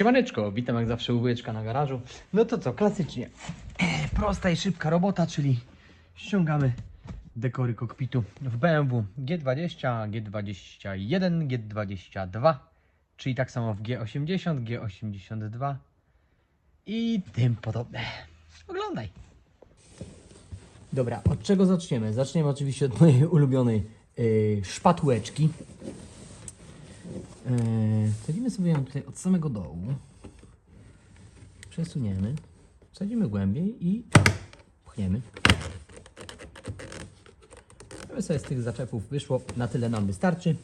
Siemaneczko, witam jak zawsze u na garażu. No to co, klasycznie. Prosta i szybka robota, czyli ściągamy dekory kokpitu w BMW G20, G21, G22, czyli tak samo w G80, G82 i tym podobne. Oglądaj. Dobra, od czego zaczniemy? Zaczniemy oczywiście od mojej ulubionej yy, szpatułeczki. Yy, Wsadzimy sobie ją tutaj od samego dołu. Przesuniemy. Wsadzimy głębiej i pchniemy. Żeby sobie z tych zaczepów wyszło, na tyle nam wystarczy.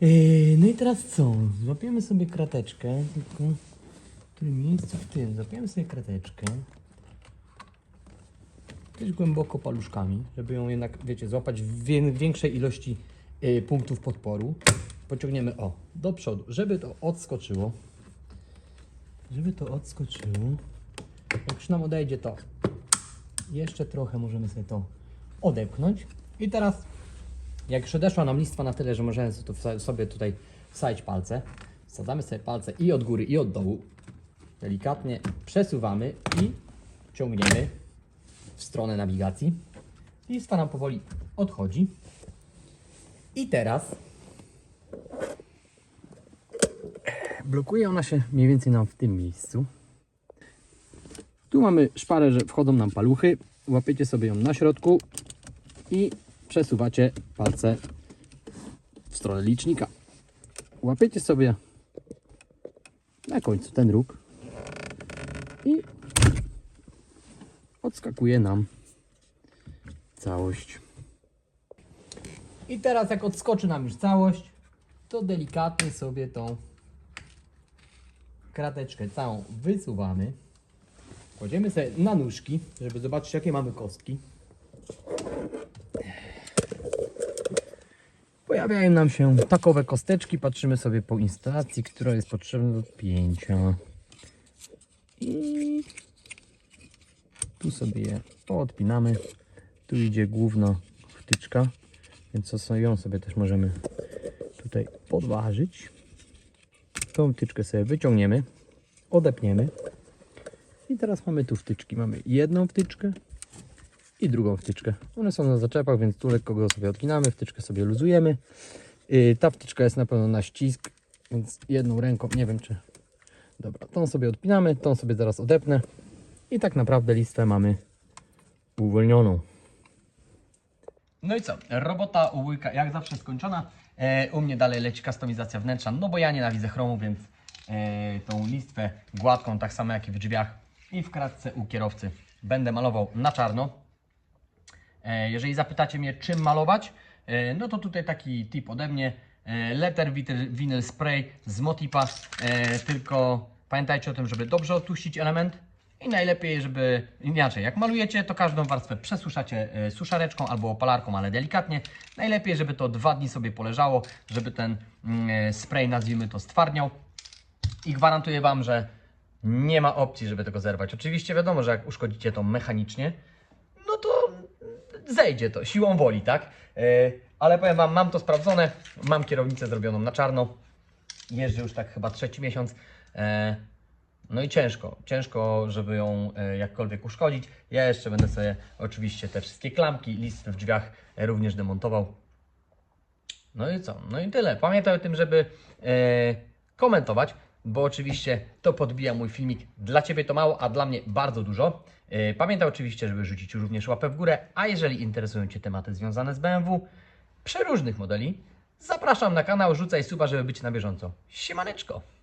Yy, no i teraz co? Złapiemy sobie krateczkę, tylko w którym miejscu? W tym. Złapiemy sobie krateczkę. Też głęboko paluszkami, żeby ją jednak, wiecie, złapać w wię- większej ilości y, punktów podporu. Pociągniemy o, do przodu, żeby to odskoczyło. Żeby to odskoczyło. Jak już nam odejdzie to, jeszcze trochę możemy sobie to odepchnąć. I teraz, jak już odeszła nam listwa na tyle, że możemy sobie tutaj wsadzić palce, wsadzamy sobie palce i od góry, i od dołu. Delikatnie przesuwamy i ciągniemy w stronę nawigacji. Listwa nam powoli odchodzi. I teraz blokuje ona się mniej więcej nam w tym miejscu. Tu mamy szparę, że wchodzą nam paluchy. Łapiecie sobie ją na środku i przesuwacie palce w stronę licznika. Łapiecie sobie na końcu ten róg i odskakuje nam całość. I teraz jak odskoczy nam już całość, to delikatnie sobie tą krateczkę całą wysuwamy. Kładziemy sobie na nóżki, żeby zobaczyć jakie mamy kostki. Pojawiają nam się takowe kosteczki. Patrzymy sobie po instalacji, która jest potrzebna do pięcia. I tu sobie je poodpinamy. Tu idzie główna wtyczka, więc ją sobie też możemy tutaj podważyć. Tą wtyczkę sobie wyciągniemy, odepniemy. I teraz mamy tu wtyczki. Mamy jedną wtyczkę i drugą wtyczkę. One są na zaczepach, więc tu lekko go sobie odginamy, wtyczkę sobie luzujemy. Yy, ta wtyczka jest na pewno na ścisk, więc jedną ręką, nie wiem czy... Dobra, tą sobie odpinamy, tą sobie zaraz odepnę. I tak naprawdę listwę mamy uwolnioną. No i co? Robota u jak zawsze skończona. E, u mnie dalej leci kustomizacja wnętrza, no bo ja nienawidzę chromu, więc e, tą listwę gładką, tak samo jak i w drzwiach i w kratce u kierowcy będę malował na czarno. E, jeżeli zapytacie mnie czym malować, e, no to tutaj taki tip ode mnie. E, letter vinyl spray z Motipa, e, tylko pamiętajcie o tym, żeby dobrze odtuścić element i najlepiej, żeby inaczej, jak malujecie, to każdą warstwę przesuszacie e, suszareczką albo opalarką, ale delikatnie. Najlepiej, żeby to dwa dni sobie poleżało, żeby ten mm, e, spray, nazwijmy to, stwardniał. I gwarantuję Wam, że nie ma opcji, żeby tego zerwać. Oczywiście wiadomo, że jak uszkodzicie to mechanicznie, no to zejdzie to siłą woli, tak? E, Ale powiem Wam, mam to sprawdzone, mam kierownicę zrobioną na czarno, jeżdżę już tak chyba trzeci miesiąc. No i ciężko, ciężko, żeby ją e, jakkolwiek uszkodzić. Ja jeszcze będę sobie oczywiście te wszystkie klamki, listwy w drzwiach e, również demontował. No i co? No i tyle. Pamiętaj o tym, żeby e, komentować, bo oczywiście to podbija mój filmik. Dla Ciebie to mało, a dla mnie bardzo dużo. Pamiętaj oczywiście, żeby rzucić również łapę w górę, a jeżeli interesują Cię tematy związane z BMW, przeróżnych modeli, zapraszam na kanał, rzucaj suba, żeby być na bieżąco. Siemaneczko!